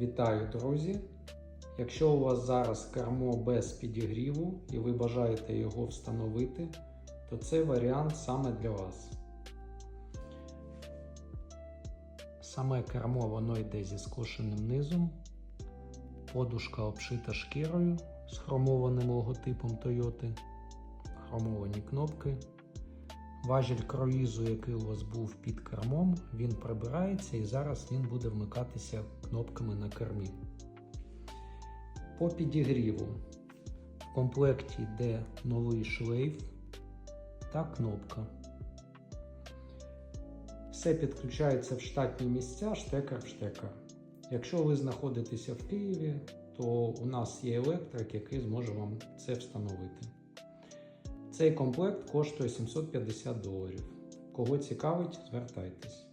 Вітаю, друзі! Якщо у вас зараз кермо без підігріву і ви бажаєте його встановити, то це варіант саме для вас. Саме кермо воно йде зі скошеним низом, подушка обшита шкірою з хромованим логотипом Toyota, хромовані кнопки. Важіль круїзу, який у вас був під кермом, він прибирається і зараз він буде вмикатися кнопками на кермі. По підігріву в комплекті йде новий шлейф та кнопка. Все підключається в штатні місця, штекер в штекер. Якщо ви знаходитеся в Києві, то у нас є електрик, який зможе вам це встановити. Цей комплект коштує 750 доларів. Кого цікавить, звертайтесь.